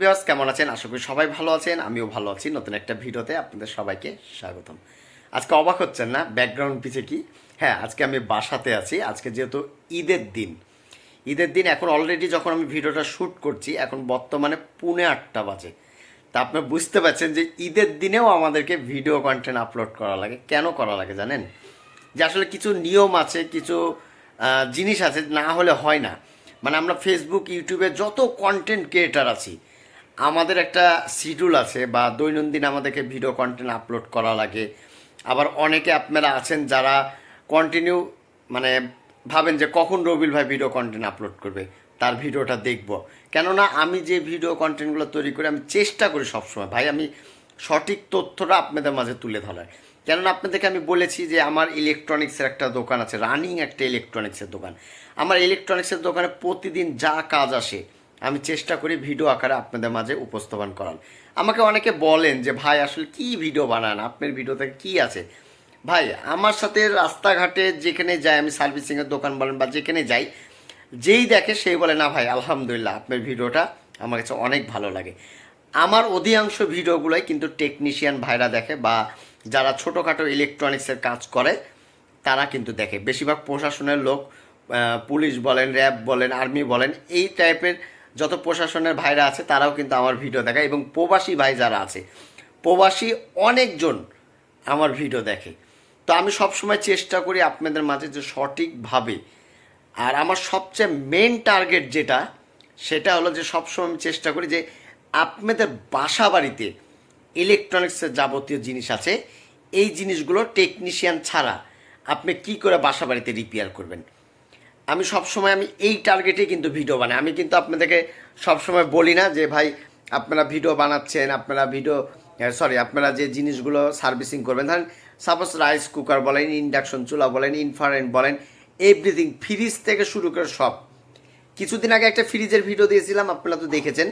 বিয়াস কেমন আছেন? আশা করি সবাই ভালো আছেন, আমিও ভালো আছি। নতুন একটা ভিডিওতে আপনাদের সবাইকে স্বাগতম। আজকে অবাক হচ্ছেন না? ব্যাকগ্রাউন্ড পিছে কি? হ্যাঁ আজকে আমি বাসাতে আছি। আজকে যেহেতু ঈদের দিন। ঈদের দিন এখন অলরেডি যখন আমি ভিডিওটা শ্যুট করছি, এখন বর্তমানে পুনে আটটা বাজে। তা আপনি বুঝতে পারছেন যে ঈদের দিনেও আমাদেরকে ভিডিও কন্টেন্ট আপলোড করা লাগে। কেন করা লাগে জানেন? যে আসলে কিছু নিয়ম আছে, কিছু জিনিস আছে, না হলে হয় না। মানে আমরা ফেসবুক ইউটিউবে যত কন্টেন্ট ক্রিয়েটার আছি আমাদের একটা শিডিউল আছে বা দৈনন্দিন আমাদেরকে ভিডিও কন্টেন্ট আপলোড করা লাগে। আবার অনেকে আপনারা আছেন যারা কন্টিনিউ মানে ভাবেন যে কখন রবিল ভাই ভিডিও কন্টেন্ট আপলোড করবে, তার ভিডিওটা দেখব। কেননা আমি যে ভিডিও কন্টেন্টগুলো তৈরি করি, আমি চেষ্টা করি সবসময়। ভাই, আমি সঠিক তথ্যটা আপনাদের মাঝে তুলে ধরার। কেননা আপনাদেরকে আমি বলেছি যে আমার ইলেকট্রনিক্সের একটা দোকান আছে রানিং একটা ইলেকট্রনিক্সের দোকান। আমার ইলেকট্রনিক্সের দোকানে প্রতিদিন যা কাজ আসে আমি চেষ্টা করি ভিডিও আকারে আপনাদের মাঝে উপস্থাপন করার। আমাকে অনেকে বলেন যে, ভাই, আসলে কি ভিডিও বানান? আপনার ভিডিওতে কি আছে? ভাই, আমার সাথে রাস্তাঘাটে যেখানে যাই, আমি সার্ভিসিংয়ের দোকান বলেন বা যেখানে যাই, যেই দেখে সেই বলে, না ভাই, আলহামদুলিল্লাহ, আপনার ভিডিওটা আমার কাছে অনেক ভালো লাগে। আমার অধিকাংশ ভিডিওগুলোই কিন্তু টেকনিশিয়ান ভাইরা দেখে বা যারা ছোটোখাটো ইলেকট্রনিক্সের কাজ করে, তারা কিন্তু দেখে। বেশিরভাগ প্রশাসনের লোক পুলিশ বলেন, র্যাব বলেন, আর্মি বলেন, এই টাইপের যত প্রশাসনের ভাইরা আছে, তারাও কিন্তু আমার ভিডিও দেখে এবং প্রবাসী ভাই যারা আছে, প্রবাসী অনেকজন আমার ভিডিও দেখে। তো আমি সবসময় চেষ্টা করি আপনাদের মাঝে যে সঠিকভাবে, আর আমার সবচেয়ে মেন টার্গেট যেটা, সেটা হলো যে সবসময় আমি চেষ্টা করি যে আপনাদের বাসা বাড়িতে ইলেকট্রনিক্সের যাবতীয় জিনিস আছে, এই জিনিসগুলো টেকনিশিয়ান ছাড়া আপনি কি করে বাসা বাড়িতে রিপেয়ার করবেন? আমি সবসময় আমি এই টার্গেটেই কিন্তু ভিডিও বানাই। আমি কিন্তু আপনাদেরকে সবসময় বলি না যে, ভাই, আপনারা ভিডিও বানাচ্ছেন, আপনারা ভিডিও সরি আপনারা যে জিনিসগুলো সার্ভিসিং করবেন, ধরেন সাপোজ রাইস কুকার বলেন ইন্ডাকশন চুলা বলেন ইনফারেন্ট বলেন এভরিথিং ফ্রিজ থেকে শুরু করে সব। কিছুদিন আগে একটা ফ্রিজের ভিডিও দিয়েছিলাম, আপনারা তো দেখেছেন।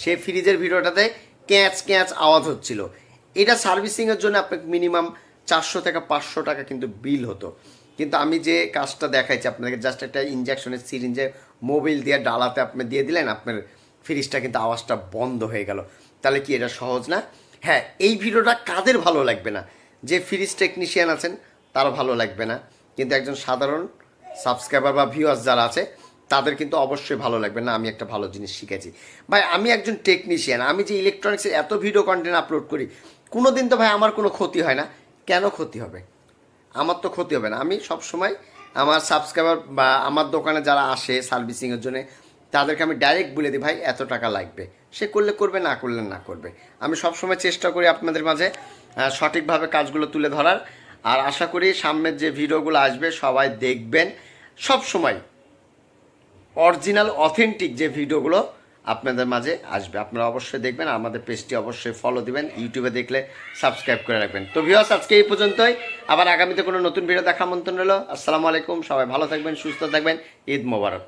সেই ফ্রিজের ভিডিওটাতে ক্যাঁচ ক্যাঁচ আওয়াজ হচ্ছিল। এটা সার্ভিসিংয়ের জন্য আপনাকে মিনিমাম চারশো থেকে পাঁচশো টাকা কিন্তু বিল হতো। কিন্তু আমি যে কাজটা দেখাইছি আপনাদেরকে জাস্ট একটা ইঞ্জেকশনের সিরিঞ্জে মোবিল দিয়ে ডালাতে আপনি দিয়ে দিলেন, আপনার ফ্রিজটা কিন্তু আওয়াজটা বন্ধ হয়ে গেল। তাহলে কি এটা সহজ না? হ্যাঁ এই ভিডিওটা কাদের ভালো লাগবে না? যে ফ্রিজ টেকনিশিয়ান আছেন, তার ভালো লাগবে না। কিন্তু একজন সাধারণ সাবস্ক্রাইবার বা ভিউয়ার্স যারা আছে, তাদের কিন্তু অবশ্যই ভালো লাগবে না, আমি একটা ভালো জিনিস শিখেছি। ভাই, আমি একজন টেকনিশিয়ান আমি যে ইলেকট্রনিক্সের এত ভিডিও কন্টেন্ট আপলোড করি কোনো দিন তো ভাই আমার কোনো ক্ষতি হয় না। কেন ক্ষতি হবে? আমার তো ক্ষতি হবে না। আমি সব সময় আমার সাবস্ক্রাইবার বা আমার দোকানে যারা আসে সার্ভিসিংয়ের জন্য, তাদেরকে আমি ডাইরেক্ট বলে দিই, ভাই, এত টাকা লাগবে। সে করলে করবে, না করলে না করবে। আমি সব সময় চেষ্টা করি আপনাদের মাঝে সঠিকভাবে কাজগুলো তুলে ধরার। আর আশা করি সামনের যে ভিডিওগুলো আসবে, সবাই দেখবেন। সব সময় অরিজিনাল অথেন্টিক যে ভিডিওগুলো আপনাদের মাঝে আসবে। আপনারা অবশ্যই দেখবেন, আমাদের পেজটি অবশ্যই ফলো দিবেন। ইউটিউবে দেখলে সাবস্ক্রাইব করে রাখবেন। তো ভিউয়ার্স আজকে এই পর্যন্তই। আবার আগামীতে কোনো নতুন ভিডিও দেখা মন্ত্রণ রইল। আসসালামু আলাইকুম, সবাই ভালো থাকবেন, সুস্থ থাকবেন। ঈদ মোবারক।